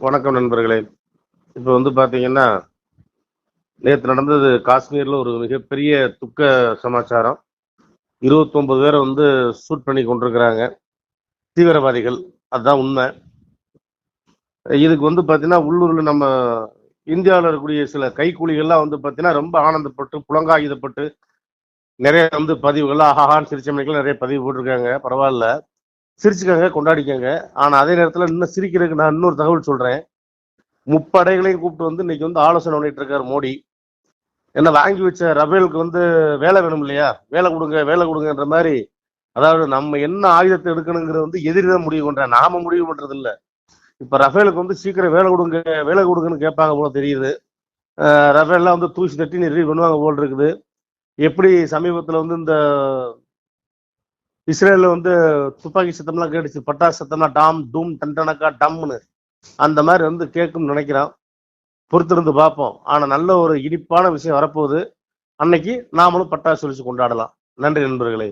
வணக்கம் நண்பர்களே. இப்போ வந்து பார்த்தீங்கன்னா நேற்று நடந்தது காஷ்மீரில் ஒரு மிகப்பெரிய துக்க சமாச்சாரம். இருபத்தொன்பது பேரை வந்து ஷூட் பண்ணி கொண்டிருக்கிறாங்க. தீவிரவாதிகள். அதுதான் உண்மை. இதுக்கு வந்து பார்த்தீங்கன்னா உள்ளூரில் நம்ம இந்தியாவில் இருக்கக்கூடிய சில கைக்கூலிகள்லாம் வந்து பார்த்தீங்கன்னா ரொம்ப ஆனந்தப்பட்டு புலங்காயுதப்பட்டு நிறைய வந்து பதிவுகள் ஆஹான்னு சிரிச்ச நிறைய பதிவு போட்டிருக்காங்க. பரவாயில்ல. சிரிச்சுக்கங்க கொண்டாடிக்கங்க. ஆனால் அதே நேரத்தில் இன்னும் சிரிக்கிறதுக்கு நான் இன்னொரு தகவல் சொல்கிறேன் முப்படைகளையும் கூப்பிட்டு வந்து இன்னைக்கு வந்து ஆலோசனை பண்ணிட்டு இருக்காரு மோடி. என்ன வாங்கி வச்ச ரபேலுக்கு வந்து வேலை வேணும் இல்லையா? வேலை கொடுங்க வேலை கொடுங்கன்ற மாதிரி. அதாவது நம்ம என்ன ஆயுதத்தை எடுக்கணுங்கிறது வந்து எதிரி தான் முடிவு பண்றேன் நாம முடிவு பண்றது இல்லை இப்ப ரஃபேலுக்கு வந்து சீக்கிரம் வேலை கொடுங்க வேலை கொடுங்கன்னு கேட்பாங்க போல தெரியுது. ரஃபேல்லாம் வந்து தூசி தட்டி நிறுவி பண்ணுவாங்க போல் இருக்குது. எப்படி சமீபத்தில் வந்து இந்த இஸ்ரேல்ல வந்து துப்பாக்கி சத்தம்லாம் கேட்டுச்சு பட்டாசு சத்தம்லாம் டாம் டூம் தண்டனக்கா டம்னு அந்த மாதிரி வந்து கேட்கும்னு நினைக்கிறான். பொறுத்திருந்து பார்ப்போம். ஆனா நல்ல ஒரு இனிப்பான விஷயம் வரப்போகுது. அன்னைக்கு நாமளும் பட்டாசு ஒழிச்சு கொண்டாடலாம். நன்றி நண்பர்களே.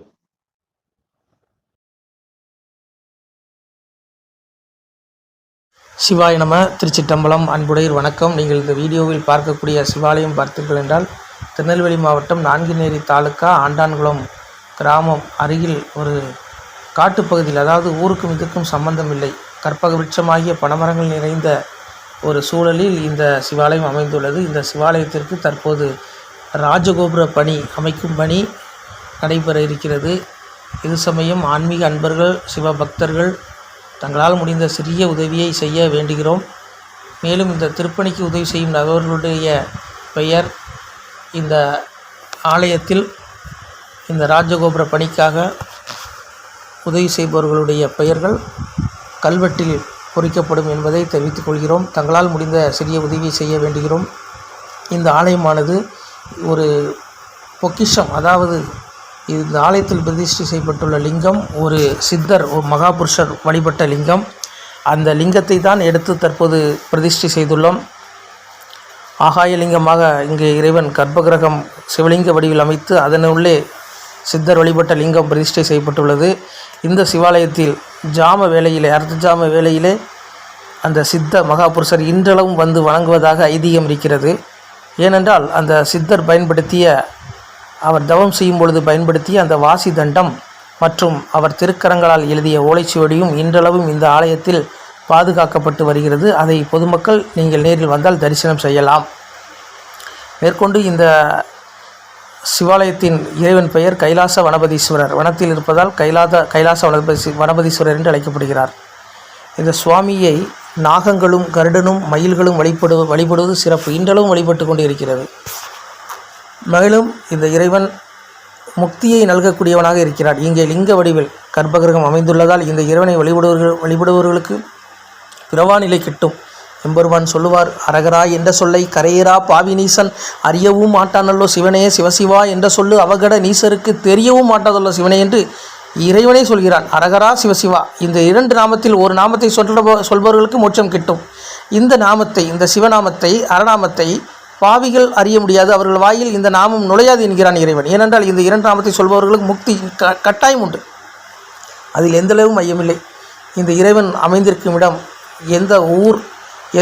சிவாய நம திருச்சிட்டம்பலம் அன்புடையர் வணக்கம். நீங்கள் இந்த வீடியோவில் பார்க்கக்கூடிய சிவாலயம் பார்த்தீர்கள் என்றால் திருநெல்வேலி மாவட்டம் நான்குநேரி தாலுக்கா ஆண்டான்குளம் கிராமம் அருகில் ஒரு காட்டுப்பகுதியில் அதாவது ஊருக்கும் இதுக்கும் சம்பந்தம் இல்லை. கற்பக விருட்சமாகிய பனமரங்கள் நிறைந்த ஒரு சூழலில் இந்த சிவாலயம் அமைந்துள்ளது. இந்த சிவாலயத்திற்கு தற்போது ராஜகோபுர பணி அமைக்கும் பணி நடைபெற இருக்கிறது. இது சமயம் ஆன்மீக அன்பர்கள் சிவபக்தர்கள் தங்களால் முடிந்த சிறிய உதவியை செய்ய வேண்டுகிறோம். மேலும் இந்த திருப்பணிக்கு உதவி செய்யும் நபர்களுடைய பெயர் இந்த ஆலயத்தில் இந்த ராஜகோபுர பணிக்காக உதவி செய்பவர்களுடைய பெயர்கள் கல்வெட்டில் பொறிக்கப்படும் என்பதை தெரிவித்துக் கொள்கிறோம். தங்களால் முடிந்த சிறிய உதவியை செய்ய வேண்டுகிறோம். இந்த ஆலயமானது ஒரு பொக்கிஷம் அதாவது இந்த ஆலயத்தில் பிரதிஷ்டை செய்யப்பட்டுள்ள லிங்கம் ஒரு சித்தர் ஒரு மகாபுருஷர் வழிபட்ட லிங்கம். அந்த லிங்கத்தை தான் எடுத்து தற்போது பிரதிஷ்டை செய்துள்ளோம். ஆகாய லிங்கமாக இங்கு இறைவன் கர்ப்பகிரகம் சிவலிங்க வடிவில் அமைத்து அதனுள்ளே சித்தர் வழிபட்ட லிங்கம் பிரதிஷ்டை செய்யப்பட்டுள்ளது. இந்த சிவாலயத்தில் ஜாம வேளையிலே அர்த்த ஜாம வேளையிலே அந்த சித்த மகாபுருஷர் இன்றளவும் வந்து வணங்குவதாக ஐதீகம் இருக்கிறது. ஏனென்றால் அந்த சித்தர் பயன்படுத்திய அவர் தவம் செய்யும் பொழுது பயன்படுத்திய அந்த வாசி தண்டம் மற்றும் அவர் திருக்கரங்களால் எழுதிய ஓலைச்சுவடியும் இன்றளவும் இந்த ஆலயத்தில் பாதுகாக்கப்பட்டு வருகிறது. அதை பொதுமக்கள் நீங்கள் நேரில் வந்தால் தரிசனம் செய்யலாம். மேற்கொண்டு இந்த சிவாலயத்தின் இறைவன் பெயர் கைலாச வனபதீஸ்வரர். வனத்தில் இருப்பதால் கைலாத கைலாச வனபதி வனபதீஸ்வரர் என்று அழைக்கப்படுகிறார். இந்த சுவாமியை நாகங்களும் கருடனும் மயில்களும் வழிபடு வழிபடுவது சிறப்பு. இன்றளவும் வழிபட்டு கொண்டு இருக்கிறது. மேலும் இந்த இறைவன் முக்தியை நல்கக்கூடியவனாக இருக்கிறார். இங்கே லிங்க வடிவில் கர்ப்பகிரகம் அமைந்துள்ளதால் இந்த இறைவனை வழிபடுவர்கள் வழிபடுபவர்களுக்கு பிறவா நிலை கிட்டும். எம்பெருமான் சொல்லுவார் அரகரா என்ற சொல்லை கரையரா பாவினீசன் அறியவும் மாட்டானல்லோ சிவனே சிவசிவா என்ற சொல்லு அவகட நீசருக்கு தெரியவும் மாட்டாதல்லோ சிவனே என்று இறைவனே சொல்கிறான் அரகரா சிவசிவா இந்த இரண்டு நாமத்தில் ஒரு நாமத்தை சொல்ல சொல்பவர்களுக்கு மோட்சம் கிட்டும். இந்த நாமத்தை இந்த சிவநாமத்தை அரணாமத்தை பாவிகள் அறிய முடியாது. அவர்கள் வாயில் இந்த நாமம் நுழையாது என்கிறான் இறைவன். ஏனென்றால் இந்த இரண்டு நாமத்தை சொல்பவர்களுக்கு முக்தி க கட்டாயம் உண்டு. அதில் எந்தளவும் ஐயமில்லை. இந்த இறைவன் அமைந்திருக்கும் இடம் எந்த ஊர்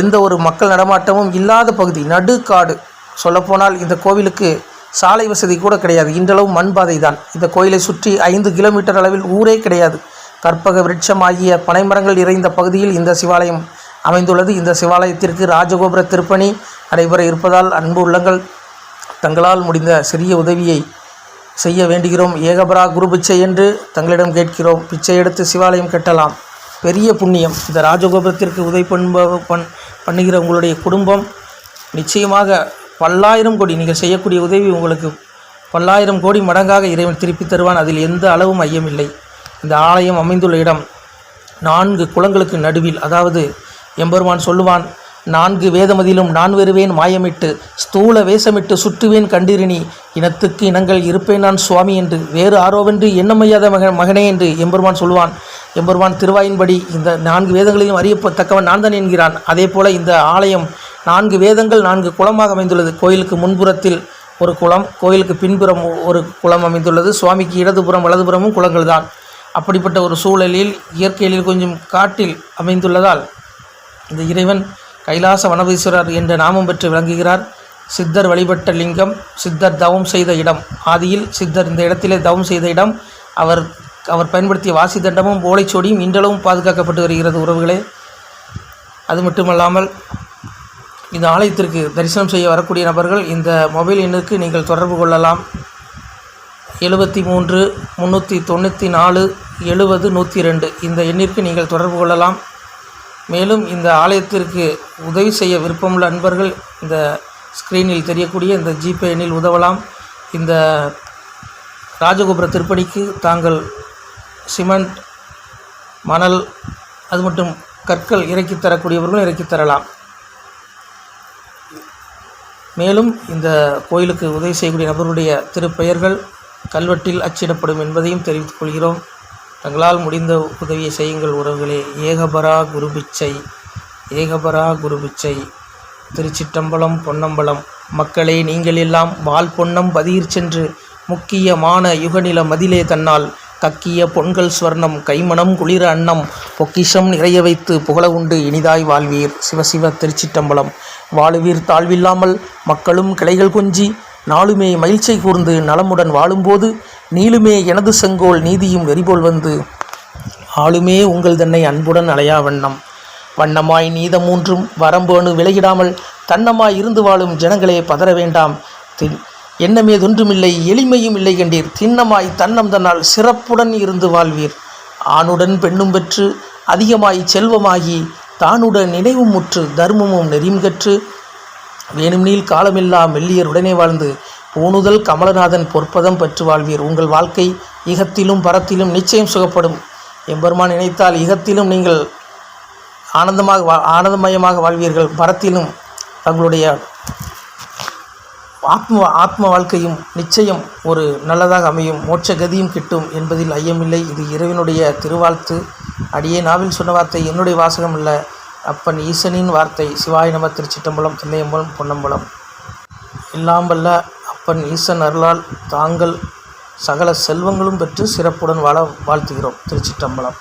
எந்த ஒரு மக்கள் நடமாட்டமும் இல்லாத பகுதி நடுக்காடு. சொல்லப்போனால் இந்த கோவிலுக்கு சாலை வசதி கூட கிடையாது. இன்றளவு மண் பாதை தான் இந்த கோயிலை சுற்றி ஐந்து கிலோமீட்டர் அளவில் ஊரே கிடையாது. கற்பக விருட்சமாகிய பனைமரங்கள் நிறைந்த பகுதியில் இந்த சிவாலயம் அமைந்துள்ளது. இந்த சிவாலயத்திற்கு ராஜகோபுர திருப்பணி நடைபெற இருப்பதால் அன்பு உள்ளங்கள் தங்களால் முடிந்த சிறிய உதவியை செய்ய வேண்டுகிறோம். ஏகபரா குரு பிச்சை என்று தங்களிடம் கேட்கிறோம். பிச்சை எடுத்து சிவாலயம் கட்டலாம். பெரிய புண்ணியம். இந்த ராஜகோபுரத்திற்கு உதவி பண்ப பண் பண்ணுகிற உங்களுடைய குடும்பம் நிச்சயமாக பல்லாயிரம் கோடி நீங்கள் செய்யக்கூடிய உதவி உங்களுக்கு பல்லாயிரம் கோடி மடங்காக இறைவன் திருப்பி தருவான். அதில் எந்த அளவும் ஐயமில்லை இந்த ஆலயம் அமைந்துள்ள இடம் நான்கு குளங்களுக்கு நடுவில் அதாவது எம்பெருமான் சொல்லுவான் நான்கு வேதமதிலும் நான் வருவேன் மாயமிட்டு ஸ்தூல வேஷமிட்டு சுற்றுவேன் கண்டிரினி இனத்துக்கு இனங்கள் இருப்பேன் நான் சுவாமி என்று வேறு ஆரோவென்று எண்ணமையாத மக மகனே என்று எம்பெருமான் சொல்லுவான் எம்பெருமான் திருவாயின்படி இந்த நான்கு வேதங்களையும் அறியப்பத்தக்கவன் நான் தான் என்கிறான். அதே போல இந்த ஆலயம் நான்கு வேதங்கள் நான்கு குளமாக அமைந்துள்ளது. கோயிலுக்கு முன்புறத்தில் ஒரு குளம் கோயிலுக்கு பின்புறம் ஒரு குளம் அமைந்துள்ளது. சுவாமிக்கு இடதுபுறம் வலதுபுறமும் குளங்கள் தான். அப்படிப்பட்ட ஒரு சூழலில் இயற்கையில் கொஞ்சம் காட்டில் அமைந்துள்ளதால் இந்த இறைவன் கைலாச வனபீஸ்வரர் என்ற நாமம் பெற்று விளங்குகிறார். சித்தர் வழிபட்ட லிங்கம் சித்தர் தவம் செய்த இடம். ஆதியில் சித்தர் இந்த இடத்திலே தவம் செய்த இடம். அவர் அவர் பயன்படுத்திய வாசி தண்டமும் ஓலைச்சோடியும் இன்றளவும் பாதுகாக்கப்பட்டு வருகிறது உறவுகளே. அது மட்டுமல்லாமல் இந்த ஆலயத்திற்கு தரிசனம் செய்ய வரக்கூடிய நபர்கள் இந்த மொபைல் எண்ணுக்கு நீங்கள் தொடர்பு கொள்ளலாம். எழுபத்தி மூன்று முந்நூற்றி தொண்ணூற்றி நாலு எழுபது நூற்றி ரெண்டு. இந்த எண்ணிற்கு நீங்கள் தொடர்பு கொள்ளலாம். மேலும் இந்த ஆலயத்திற்கு உதவி செய்ய விருப்பமுள்ள அன்பர்கள் இந்த ஸ்க்ரீனில் தெரியக்கூடிய இந்த ஜிபே எண்ணில் உதவலாம். இந்த ராஜகோபுர திருப்பணிக்கு தாங்கள் சிமெண்ட் மணல் அது மட்டும் கற்கள் இறக்கி தரக்கூடியவர்களும் இறக்கி தரலாம். மேலும் இந்த கோயிலுக்கு உதவி செய்யக்கூடிய நபருடைய திருப்பெயர்கள் கல்வெட்டில் அச்சிடப்படும் என்பதையும் தெரிவித்துக் கொள்கிறோம். தங்களால் முடிந்த உதவியை செய்யுங்கள் உறவுகளே. ஏகபரா குருபிச்சை ஏகபரா குருபிச்சை. திருச்சிட்டம்பலம் பொன்னம்பலம். மக்களே நீங்கள் எல்லாம் வால் பொன்னம் பதியிற் சென்று முக்கியமான யுகநில மதிலே தன்னால் கக்கிய பொன்கள் ஸ்வர்ணம் கைமணம் குளிர அன்னம் பொக்கிஷம் நிறைய வைத்து புகழ உண்டு இனிதாய் வாழ்வீர் சிவசிவ திருச்சிட்டம்பலம் வாழுவீர் தாழ்வில்லாமல் மக்களும் கிளைகள் கொஞ்சி நாளுமே மகிழ்ச்சி கூர்ந்து நலமுடன் வாழும்போது நீளுமே எனது செங்கோல் நீதியும் வெறிபோல் வந்து. ஆளுமே உங்கள் தன்னை அன்புடன் அலையா வண்ணம். வண்ணமாய் நீதம் மூன்றும் வரம்பேணு விலகிடாமல் தன்னமாய் இருந்து வாழும் ஜனங்களே பதற வேண்டாம். தின் எண்ணமேதொன்றுமில்லை எளிமையும் இல்லை கண்டீர். திண்ணமாய் தன்னம் தன்னால் சிறப்புடன் இருந்து வாழ்வீர். ஆணுடன் பெண்ணும் பெற்று அதிகமாய் செல்வமாகி தானுடன் நினைவும் முற்று தர்மமும் நெறியும் கற்று வேணும்நீள் காலமில்லா மெல்லியர் உடனே வாழ்ந்து ஊணுதல் கமலநாதன் பொற்பதம் பெற்று வாழ்வீர் உங்கள் வாழ்க்கை இகத்திலும் பரத்திலும் நிச்சயம் சுகப்படும். எம்பெருமான் நினைத்தால் இகத்திலும் நீங்கள் ஆனந்தமாக வா ஆனந்தமயமாக வாழ்வீர்கள். பரத்திலும் தங்களுடைய ஆத்ம ஆத்ம வாழ்க்கையும் நிச்சயம் ஒரு நல்லதாக அமையும். மோட்ச கதியும் கிட்டும் என்பதில் ஐயமில்லை. இது இறைவனுடைய திருவாழ்த்து. அடியே நாவில் சொன்ன வார்த்தை என்னுடைய வாசகம் அல்ல. அப்பன் ஈசனின் வார்த்தை சிவாய நம திருச்சிட்டம்பலம் தில்லையம்பலம் பொன்னம்பலம். எல்லாம் வல்ல அப்பன் ஈசன் அருளால் தாங்கள் சகல செல்வங்களும் பெற்று சிறப்புடன் வாழ வாழ்த்துகிறோம். திருச்சிற்றம்பலம்.